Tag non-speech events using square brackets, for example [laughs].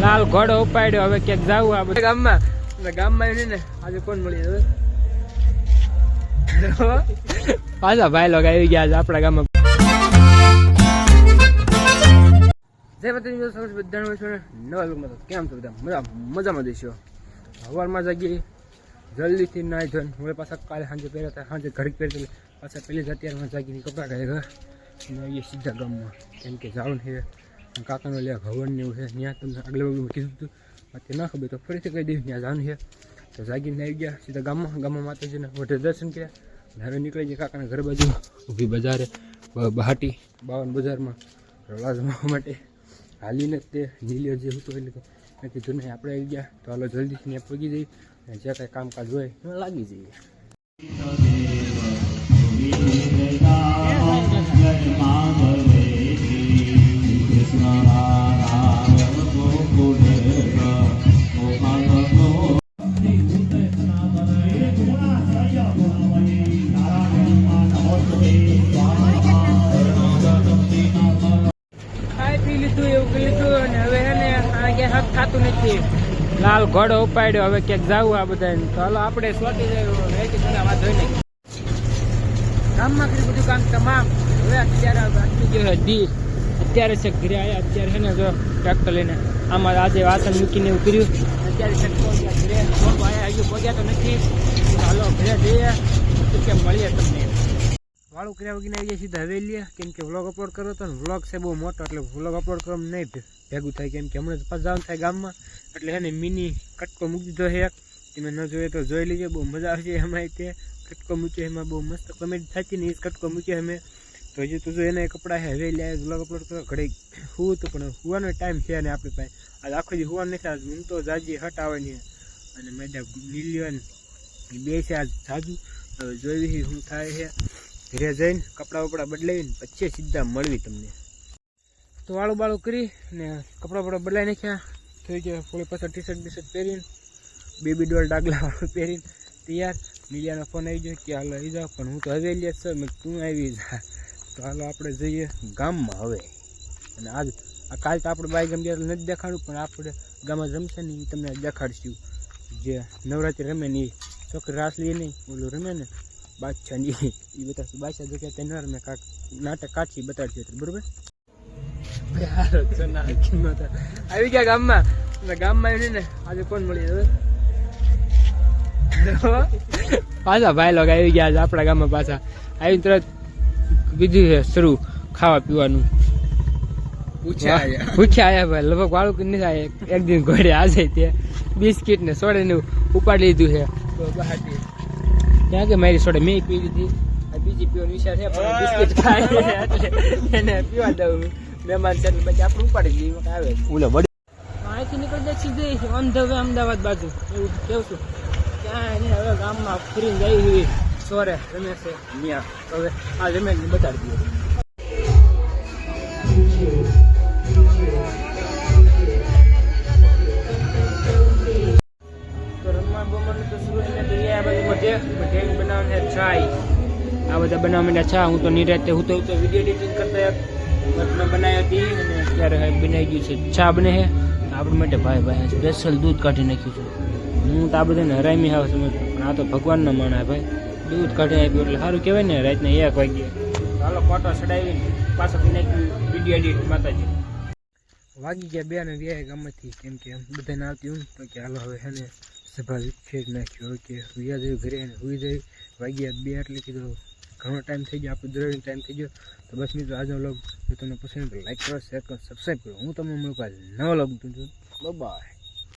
લાલ ઘોડો ઉપાડ્યો, હવે ક્યાંક જાવું આ બધું. ગામમાં. ગામમાં ને આજે કોણ મળી હવે? [laughs] પાછા ભાઈ લોકો આવી ગયા આપણા ગામમાં. જય માતાજી કેમ છો બધા? મજા મજામાં જઈશું સવારમાં જાગીએ. જલ્દીથી નાહી ધોઈને હવે પાછા કાલે સાંજે પહેર્યા હતા. સાંજે ઘરે પહેરી પાછા પહેલી જ અત્યારમાં જાગીને કપડાં કાઢે ઘર આવીએ સીધા ગામમાં. કેમ કે જવાનું છે. કાકાનો લે ભવન ને એવું છે. ત્યાં તમને આગલે બાજુ કીધું હતું. બાકી ના ખબર તો ફરીથી કહી દઈશું ત્યાં જવાનું છે. તો જાગીને આવી ગયા સીધા ગામમાં. ગામમાં માતાજીને વઢે દર્શન કર્યા. હવે નીકળી ગયા કાકાના ઘર બાજુ. ઊભી બજારે બહાટી, બાવન બજારમાં રળા જમવા માટે. હાલીને તે નીલિયો જે હતું એટલે મેં કીધું, નહીં, આપણે આવી ગયા. તો હાલો જલ્દીથી ત્યાં પગી જઈ અને જે કાંઈ કામકાજ હોય લાગી જઈએ ખાઈ પી લીધું, એવું લીધું અને હવે હે ને આ ક્યાંય હક થતું નથી. લાલ ઘોડો ઉપાડ્યો. હવે ક્યાંક જાવું આ બધા તો હાલો, આપણે સ્વાતી જઈએ ગામમાં કર્યું બધું કામ તમામ. હવે અત્યારે બાકી અત્યારે છે ઘરે આવ્યા અત્યારે છે ને જો ટ્રેક્ટર લઈને આમાં આજે વાસણ મૂકીને એવું કર્યું. અત્યારે છે ઘરે આયા હજુ પહોંચ્યા તો નથી. હાલો, ઘરે જઈએ. કેમ મળીએ તમને? વાળું કર્યા વગીને આવી જાય, સીધા હવેલીએ કેમ કે વ્લોગ અપલોડ કરો તો વ્લોગ છે બહુ મોટો, એટલે વ્લોગ અપલોડ કરવામાં નહીં ભેગું થાય કેમ કે હમણાં પાસ જવાનું થાય ગામમાં. એટલે એને મિની કટકો મૂકી દીધો છે તમે ન જોઈએ તો જોઈ લેજો, બહુ મજા આવશે એમાં તે. કટકો મૂક્યો એમાં બહુ મસ્ત કોમેડી થતી ને એ કટકો મૂક્યો અમે. તો હજી તું જો એને કપડાં છે હવેલી આવે વ્લોગ અપલોડ કરો. ઘડી હું તો, પણ હુવાનો ટાઈમ છે ને આપણી પાસે. આજ આખો જે હુવાનું નથી, આજ હું તો જાજી હટ આવવાની છે. અને મેડમ નીલિયન બે છે આજ જાજુ. જોઈ શું થાય છે. ઘરે જઈને કપડાં વપડા બદલાવીને પછી સીધા મળવી તમને. તો વાળું બાળું કરી ને કપડાં બપડા બદલાઈ નાખ્યા. થઈ ગયા થોડી પાછળ ટી શર્ટ શર્ટ પહેરીને બેબી ડોલ ડાગલા પહેરીને તૈયાર. મીડિયાનો ફોન આવી ગયો કે હાલો આવી જાઓ, પણ હું તો હવેલી જ છું. મેં તું આવી જા. તો હાલો આપણે જઈએ ગામમાં હવે. અને આજ, આ કાલ તો આપણે બાઈ ગમ ત્યારે નથી દેખાડું, પણ આપણે ગામમાં રમશે ને એ તમને દેખાડશું. જે નવરાત્રિ રમે ને એ છોકરી રાસ લઈએ નહીં, ઓલું રમે ને. બાદશાહની એ બતાવશે બાદશાહ જો કે તે ન રમે કાંક નાટક કાચી બતાડશે બરોબર? આવી ગયા ગામમાં. ગામમાં એને ને આજે કોણ મળી હવે? પાછા ભાઈ લોકો આવી ગયા આજે આપણા ગામમાં પાછા. આવીને તરત કીધું છે શરૂ ખાવા પીવાનું. પૂછ્યા આવ્યા ભાઈ લગભગ વાળું કે નહીં થાય એક દિન ઘોડે આજે તે બિસ્કિટ ને સોડે ને ઉપાડી લીધું છે. તો બહારથી. ત્યાં કે મારી સોડે મેં પી લીધી. આ બીજી પીવાનો વિચાર છે પણ બિસ્કિટ ખાય એટલે એને પીવા દઉં. મહેમાન છે ને પછી આપણે ઉપાડી દઈએ આવે ઓલે વડી અહીંથી નીકળી જાય સીધી ઓન ધ વે અમદાવાદ બાજુ. એવું કેવું છું? ત્યાં એને હવે ગામમાં ફરીને જઈ હોય સોરે રમે છે ત્યાં હવે આ રમે બતાડી દઈએ. બાજુ બનાવે બનાવવાને આ બધા બનાવવા માંડ્યા ચા હું તો નિરાતે, હું તો તો વીડિયો એડિટિંગ કરતા મેં બનાવી હતી અને અત્યારે ગયું છે. ચા બને છે? આપણા માટે ભાઈ ભાઈ સ્પેશિયલ દૂધ કાઢી નાખ્યું છે. હું તો આ બધાને હરામી આવે પણ આ તો ભગવાનના માણા ભાઈ. દૂધ કાઢી આપ્યું એટલે સારું કહેવાય ને, રાતના એક વાગ્યે. ચાલો, ફોટો ચડાવીને પાછા નાખ્યું વીડિયો એડિટ માતાજી. વાગી ગયા બે ને બે ગામમાંથી કેમ કે બધાને આવતી હું કે હાલો હવે હે ને સભા ફેર નાખ્યો કે સુયા જયું ઘરે અને સુઈ જયું વાગ્યા બે એટલે કીધું, ઘણો ટાઈમ થઈ ગયો, આપણે દરરોજ ટાઈમ થઈ ગયો. તો બસ મિત્રો, આજનો લોગ જો તમને પસંદ લાઈક કરો શેર કરો સબસ્ક્રાઈબ કરો. હું તમને મળું કાલે નવો વ્લોગ બાય